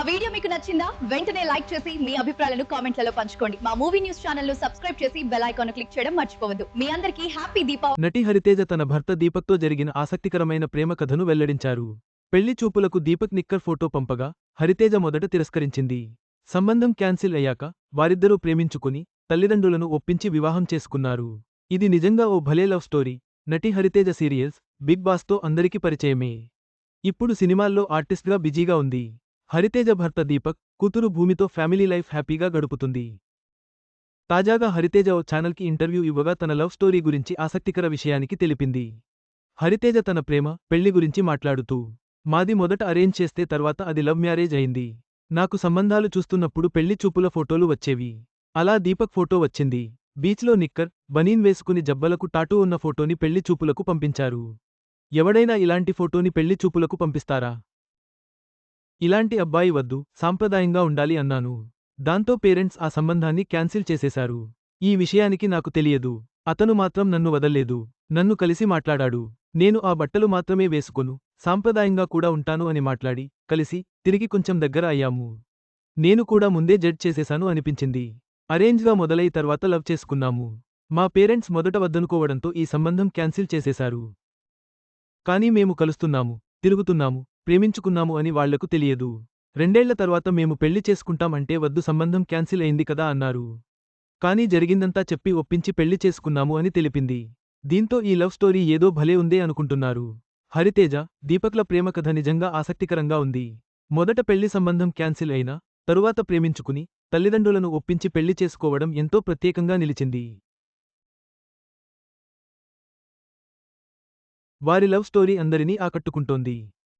మా వీడియో మీకు నచ్చిందా? వెంటనే లైక్ చేసి మీ అభిప్రాయాలను కామెంట్లలో పంచుకోండి. మా మూవీ న్యూస్ ఛానల్ను సబ్స్క్రైబ్ చేసి బెల్ ఐకాన్ క్లిక్ చేయడం మర్చిపోవద్దు. మీ అందరికీ హ్యాపీ దీపావళి. నటి హరితేజ తన భర్త దీపక్తో జరిగిన ఆసక్తికరమైన ప్రేమ కథను వెల్లడించారు. పెళ్ళి చూపులకు దీపక్ నిక్కర్ ఫోటో పంపగా హరితేజ మొదట తిరస్కరించింది. సంబంధం క్యాన్సిల్ అయ్యాక వారిద్దరూ ప్రేమించుకుని తల్లిదండ్రులను ఒప్పించి వివాహం చేసుకున్నారు. ఇది నిజంగా ఓ భలే లవ్ స్టోరీ. నటి హరితేజ సీరియల్స్ బిగ్ బాస్తో అందరికీ పరిచయమే. ఇప్పుడు సినిమాల్లో ఆర్టిస్ట్గా బిజీగా ఉంది. హరితేజ భర్త దీపక్ కూతురు భూమితో ఫ్యామిలీ లైఫ్ హ్యాపీగా గడుపుతుంది. తాజాగా హరితేజ ఓ ఛానల్కి ఇంటర్వ్యూ ఇవ్వగా తన లవ్ స్టోరీ గురించి ఆసక్తికర విషయానికి తెలిపింది. హరితేజ తన ప్రేమ పెళ్ళి గురించి మాట్లాడుతూ మాది మొదట అరేంజ్ చేస్తే తర్వాత అది లవ్ మ్యారేజ్ అయింది. నాకు సంబంధాలు చూస్తున్నప్పుడు పెళ్ళి చూపుల ఫోటోలు వచ్చేవి. అలా దీపక్ ఫోటో వచ్చింది. బీచ్లో నిక్కర్ బనీన్ వేసుకుని జబ్బలకు టాటూ ఉన్న ఫోటోని పెళ్ళి చూపులకు పంపించారు. ఎవడైనా ఇలాంటి ఫోటోని పెళ్ళి చూపులకు పంపిస్తారా? ఇలాంటి అబ్బాయి వద్దు సాంప్రదాయంగా ఉండాలి అన్నాను. దాంతో పేరెంట్స్ ఆ సంబంధాన్ని క్యాన్సిల్ చేసేశారు. ఈ విషయానికి నాకు తెలియదు. అతను మాత్రం నన్ను వదల్లేదు. నన్ను కలిసి మాట్లాడాడు. నేను ఆ బట్టలు మాత్రమే వేసుకొను. సాంప్రదాయంగా కూడా ఉంటాను అని మాట్లాడి కలిసి తిరిగి కొంచెం దగ్గర అయ్యాము. నేను కూడా ముందే జడ్జ్ చేసేశాను అనిపించింది. అరేంజ్గా మొదలై తర్వాత లవ్ చేసుకున్నాము. మా పేరెంట్స్ మొదట వద్దనుకోవడంతో ఈ సంబంధం క్యాన్సిల్ చేసేశారు. కానీ మేము కలుస్తున్నాము తిరుగుతున్నాము. ప్రేమించుకున్నాము అని వాళ్ళకు తెలియదు. రెండేళ్ళ తర్వాత మేము పెళ్ళి చేసుకుంటాం అంటే వద్దు సంబంధం క్యాన్సిల్ అయింది కదా అన్నారు. కానీ జరిగిందంతా చెప్పి ఒప్పించి పెళ్ళి చేసుకున్నాము అని తెలిపింది. దీంతో ఈ లవ్ స్టోరీ ఏదో భలే ఉందే అనుకుంటున్నారు. హరితేజ దీపక్ల ప్రేమ కథ నిజంగా ఆసక్తికరంగా ఉంది. మొదట పెళ్ళి సంబంధం క్యాన్సిల్ అయినా తరువాత ప్రేమించుకుని తల్లిదండ్రులను ఒప్పించి పెళ్ళి చేసుకోవడం ఎంతో ప్రత్యేకంగా నిలిచింది. వారి లవ్ స్టోరీ అందరినీ ఆకట్టుకుంటోంది.